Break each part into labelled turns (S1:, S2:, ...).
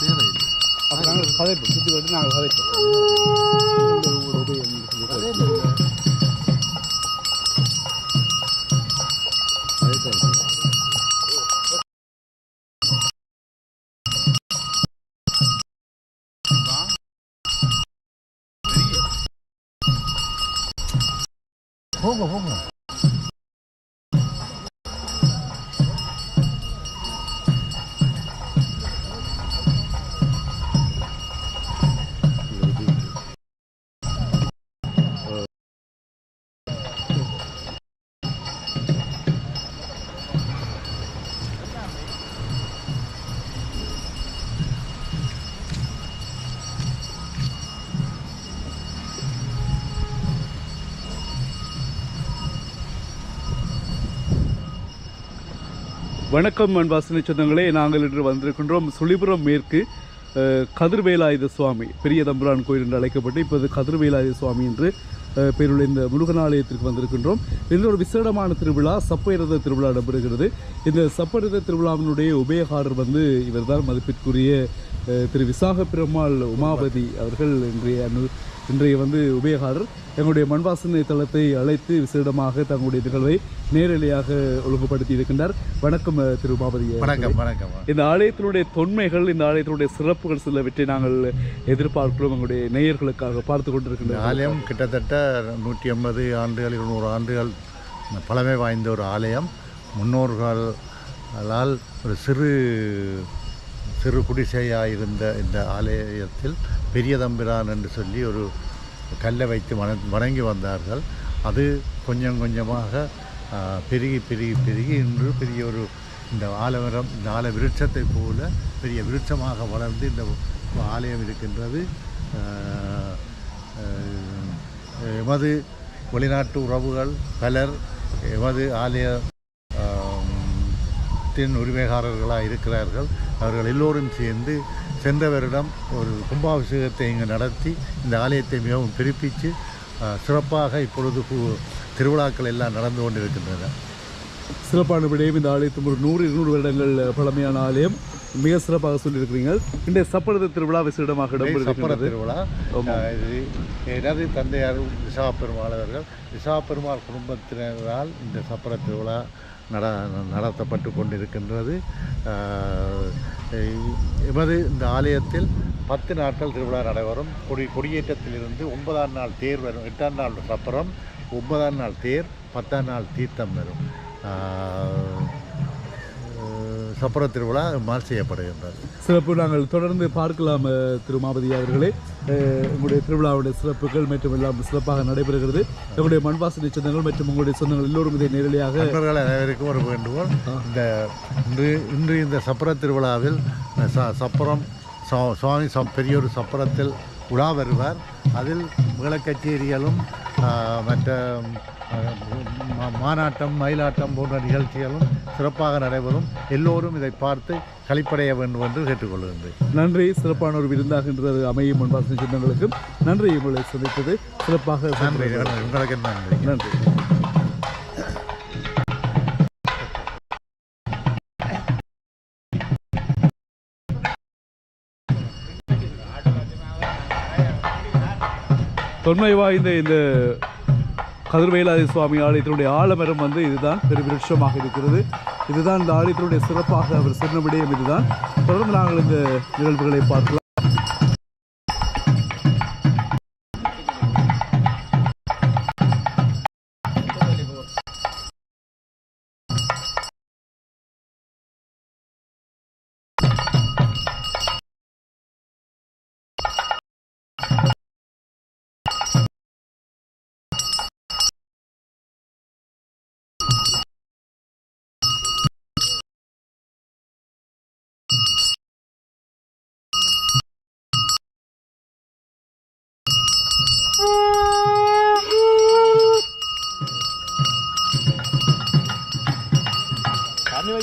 S1: தேவையில்லை.
S2: அப்போ நாங்கள் கதைப்போம் சுற்றி வந்து நாங்கள் கதைப்போம்.
S1: போங்க போங்க.
S2: வணக்கம் அன்பாசனை சொந்தங்களே. நாங்கள் இன்று வந்திருக்கின்றோம் சுழிபுரம் மேற்கு கதிர்வேலாயுத சுவாமி பெரிய தம்புரான் கோயில் என்று அழைக்கப்பட்டு இப்போது கதிர்வேலாயுத சுவாமி என்று பெயருள்ள இந்த முருகனாலயத்திற்கு வந்திருக்கின்றோம். இதில் ஒரு விசேடமான திருவிழா சப்பைரத திருவிழா நடைபெறுகிறது இந்த சப்பரத திருவிழாவினுடைய உபயகாரர் வந்து இவர்தான். மதிப்பிற்குரிய திரு விசாக பெருமாள் உமாபதி அவர்கள் இன்றைய அனு இன்றைய வந்து உபயகாரர் எங்களுடைய மண்வாசனை தளத்தை அழைத்து விசேடமாக தங்களுடைய நிகழ்வை நேரலையாக ஒழுங்குபடுத்தி இருக்கின்றார் வணக்கம் திரு உமாபதி
S1: வணக்கம் வணக்கம்.
S2: இந்த ஆலயத்தினுடைய தொன்மைகள் இந்த ஆலயத்தினுடைய சிறப்புகள் சிலவற்றை நாங்கள் எதிர்பார்க்கிறோம். எங்களுடைய நேயர்களுக்காக பார்த்து
S1: இந்த
S2: கொண்டிருக்கின்றோம்
S1: ஆலயம் கிட்டத்தட்ட நூற்றி ஐம்பது ஆண்டுகள் இருநூறு ஆண்டுகள் பழமை வாய்ந்த ஒரு ஆலயம். முன்னோர்களால் ஒரு சிறு சிறு குடிசையாக இருந்த இந்த ஆலயத்தில் பெரிய தம்பிரான் என்று சொல்லி ஒரு கல்லை வைத்து வண வணங்கி வந்தார்கள். அது கொஞ்சம் கொஞ்சமாக பெருகி பெருகி பெருகி இன்று பெரிய ஒரு இந்த ஆலமரம் இந்த ஆல விருட்சத்தை போல பெரிய விருட்சமாக வளர்ந்து இந்த ஆலயம் இருக்கின்றது. எமது வெளிநாட்டு உறவுகள் பலர் எமது ஆலய தின் உரிமைகாரர்களாக இருக்கிறார்கள். அவர்கள் எல்லோரும் சேர்ந்து சென்ற வருடம் ஒரு கும்பாபிஷேகத்தை இங்கு நடத்தி இந்த ஆலயத்தை மிகவும் பிரிப்பித்து சிறப்பாக இப்பொழுது கு- திருவிழாக்கள் எல்லாம் நடந்து கொண்டிருக்கின்றன.
S2: சிறப்பான விடயம் இந்த ஆலயத்தும் ஒரு நூறு இருநூறு வருடங்கள் பழமையான ஆலயம். மிக சிறப்பாக சொல்லியிருக்கிறீர்கள் இன்றைய சப்பரத திருவிழா விசேடமாக
S1: சப்பர
S2: இடம்பெறுகிறது.
S1: திருவிழா. இது எனது தந்தையார் விசா பெருமாள் அவர்கள் விசா பெருமாள் குடும்பத்தினரால் இந்த சப்பர திருவிழா நட நடத்தப்பட்டு கொண்டிருக்கின்றது. எமது இந்த ஆலயத்தில் பத்து நாட்கள் திருவிழா நடைபெறும். கொடி கொடியேற்றத்திலிருந்து ஒன்பதாம் நாள் தேர் வரும். எட்டாம் நாள் சப்பரம் ஒன்பதாம் நாள் தேர் பத்தாம் நாள் தீர்த்தம் வரும். சப்பர திருவிழா மால் செய்யப்படுகின்றது.
S2: சிறப்பு நாங்கள் தொடர்ந்து பார்க்கலாம் அஹ், திரு மாபதி அவர்களே உங்களுடைய திருவிழாவுடைய சிறப்புகள் மற்றும் எல்லாம் சிறப்பாக நடைபெறுகிறது. எங்களுடைய மண்வாசனை சொந்தங்கள் மற்றும் உங்களுடைய சொந்தங்கள் எல்லோரும் இதை நேரடியாக
S1: அனைவருக்கும் ஒரு வேண்டுகோள். இந்த இன்று இன்று இந்த சப்பர திருவிழாவில் சப்பரம் சா- சுவாமி பெரியோர் சப்பரத்தில் உலா வருவார். அதில் மேளக்கச்சேரிகளும் ஆ, மற்ற ஆ, மா- மானாட்டம் மயிலாட்டம் போன்ற நிகழ்ச்சிகளும் சிறப்பாக நடைபெறும். எல்லோரும் இதை பார்த்து களிப்படைய வேண்டும் என்று கேட்டுக்கொள்கின்றேன்.
S2: நன்றி. சிறப்பான ஒரு விருந்தாகின்றது அமையும் மண்வாசனை சொந்தங்களுக்கும் நன்றி. உங்களை சந்தித்தது சிறப்பாக
S1: நன்றி. உங்களுக்கு நன்றி.
S2: நன்றி. தொன்மை வாய்ந்த இந்த கதிர்வேலாதி சுவாமி ஆலயத்தினுடைய ஆலமரம் வந்து இதுதான் பெருவிருட்சமாக இருக்கிறது. இதுதான் இந்த ஆலயத்தினுடைய சிறப்பாக அவர் சொன்ன விடயம் இதுதான். தொடர்ந்து நாங்கள் இந்த நிகழ்வுகளை பார்க்கலாம்.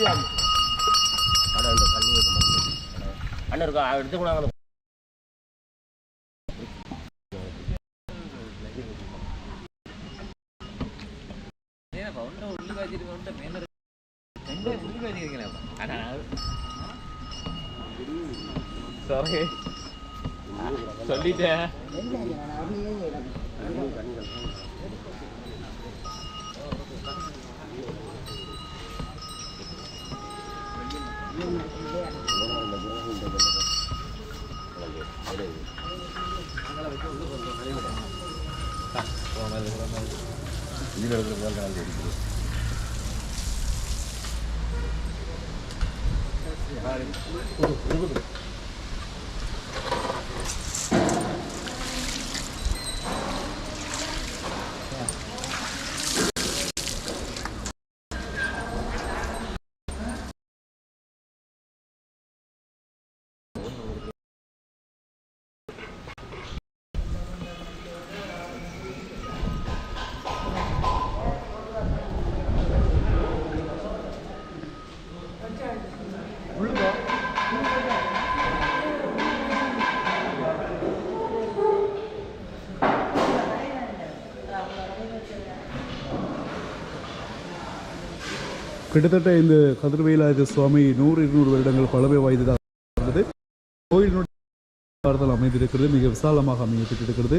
S3: தண்ணி வையா தண்ணி வைக்க இருக்கா எடுத்து கூட
S2: சொல்லிட்டேன்
S3: இதில் இருக்கிறதால
S2: கிட்டத்தட்ட இந்த கதிர்வேலாயுத சுவாமி நூறு இருநூறு வருடங்கள் பழமை வாய்ந்ததாக இருந்தது. கோயிலினுடைய பார்த்தால் அமைந்திருக்கிறது மிக விசாலமாக அமையப்பட்டிருக்கிறது.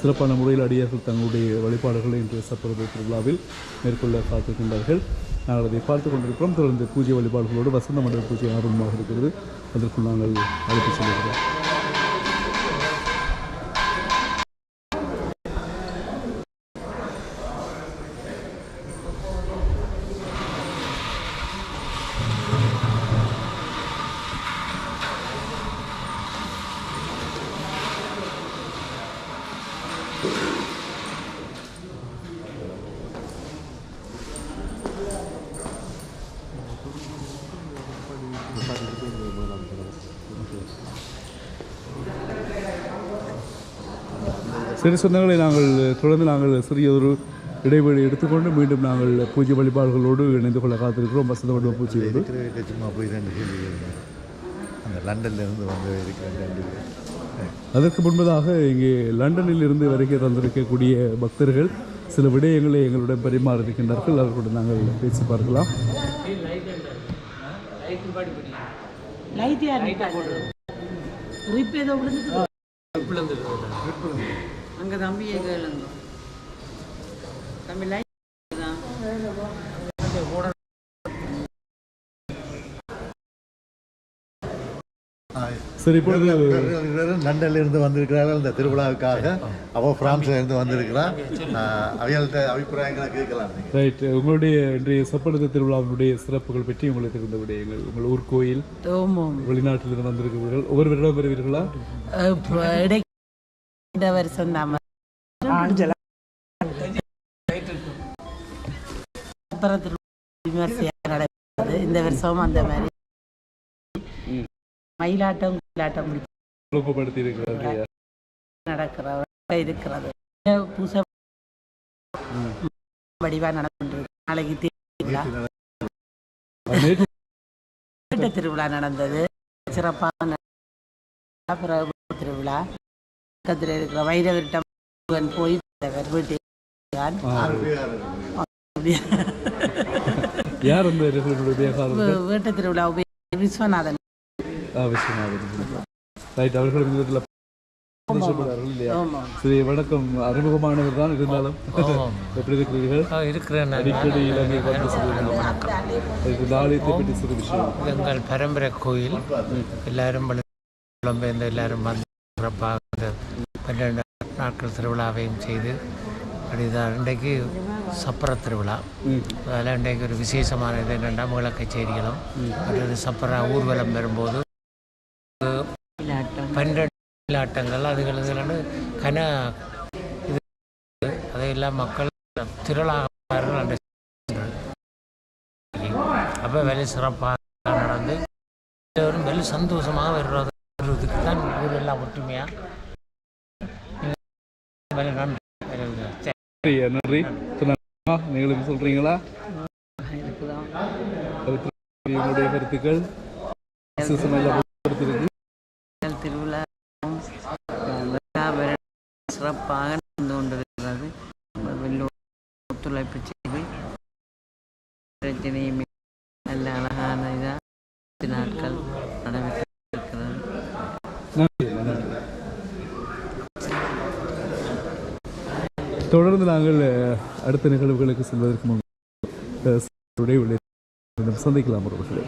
S2: சிறப்பான முறையில் அடியார்கள் தங்களுடைய வழிபாடுகளை இன்று சப்பரது திருவிழாவில் மேற்கொள்ள காத்திருக்கின்றார்கள். நாங்கள் அதை பார்த்து கொண்டிருக்கிறோம். தொடர்ந்து பூஜை வழிபாடுகளோடு வசந்த மண்டல பூஜை ஆர்வமாக இருக்கிறது. அதற்கு நாங்கள் அழைத்து செல்கிறோம் சரி சொந்தங்களை நாங்கள் தொடர்ந்து நாங்கள் சிறிய ஒரு இடைவெளி எடுத்துக்கொண்டு மீண்டும் நாங்கள் பூஜை வழிபாடுகளோடு இணைந்து கொள்ள காத்திருக்கிறோம். வசந்த மண்டப பூஜையோடு
S1: சும்மா போய் கேளுங்க. அந்த லண்டன்ல இருந்து வந்து இருக்கிற ரெண்டு பேர்.
S2: அதற்கு முன்பதாக இங்கே லண்டனில் இருந்து வருகை தந்திருக்கக்கூடிய பக்தர்கள் சில விடயங்களை எங்களுடன் பரிமாறி இருக்கின்றார்கள் அவர்களுடன் நாங்கள் பேசி பார்க்கலாம்.
S4: லைட் யார் அங்கே தம்பியை கேளுங்க தம்பி
S2: சரி இப்பொழுது
S1: லண்டன்ல இருந்து வந்திருக்கிறார்கள் இந்த திருவிழாவுக்காக. அவ பிரான்ஸ்ல இருந்து வந்திருக்கிறான் அவைகள்ட்ட அபிப்பிராயங்களை கேட்கலாம்
S2: ரைட் உங்களுடைய இன்றைய சப்பனத்து திருவிழாவினுடைய சிறப்புகள் பற்றி உங்களுக்கு இருந்த விடயங்கள் உங்கள் ஊர் கோயில் வெளிநாட்டிலிருந்து வந்திருக்கிறீர்கள் ஒவ்வொரு வருடம் வருவீர்களா
S4: வருஷம் தான் அப்புறம் விமர்சையாக நடக்குது. இந்த வருஷமும் அந்த மாதிரி. மயிலாட்டம் கோயிலாட்டம் நடக்கிற இருக்கிறது. பூசை வடிவா நடந்துருக்கு நாளைக்கு திருவிழா. திருவிழா நடந்தது. சிறப்பாக திருவிழா. பக்கத்தில் இருக்கிற முருகன் போய் வந்தவர் வீட்டுக்கு
S2: யார் அந்த
S4: வீட்டு திருவிழா உபய விஸ்வநாதன்.
S2: விஸ்வநாதன். ரைட் அவர்கள் இந்த இடத்துல சந்தோஷப்படுறார்கள் இல்லையா?
S4: ஆமாம்
S2: சரி வணக்கம். அறிமுகமானவர் தான் இருந்தாலும் எப்படி இருக்கிறீர்கள்?
S5: இருக்கிறேன் நான்.
S2: அடிக்கடி இலங்கை வந்து சொல்லுங்கள் இதுக்கு நாளையத்தை பற்றி சிறு விஷயம்.
S5: எங்கள் பரம்பரை கோயில். எல்லாரும் புலம்பெயர்ந்த எல்லாரும் வந்து சிறப்பாக இந்த பன்னிரெண்டு நாட்கள் திருவிழாவையும் செய்து அப்படிதான் இன்றைக்கு சப்பர திருவிழா. அதில் இன்றைக்கு ஒரு விசேஷமான இது என்னென்னா மேள கச்சேரிகளும் மற்றது சப்பர ஊர்வலம் வரும்போது பன்னெண்டு ஆட்டங்கள் அதுகள் இதுகள்னு கன இது அதையெல்லாம் மக்கள் திரளாக அந்த அப்போ வேலை சிறப்பாக நடந்து எல்லோரும் வெகு சந்தோஷமாக வருவது வர்றதுக்கு தான் ஊர் எல்லாம் ஒற்றுமையாக நன்றி.
S2: நீங்களும் சொல்றீங்களா? உங்களுடைய கருத்துக்கள்
S4: திருவிழா விழா சிறப்பாக நடந்து கொண்டிருக்கிறது. ஒத்துழைப்பு செய்து பிரச்சனையுமே
S2: தொடர்ந்து நாங்கள் அடுத்த நிகழ்வுகளுக்கு செல்வதற்கு முன் சந்திக்கலாம் அவர்களே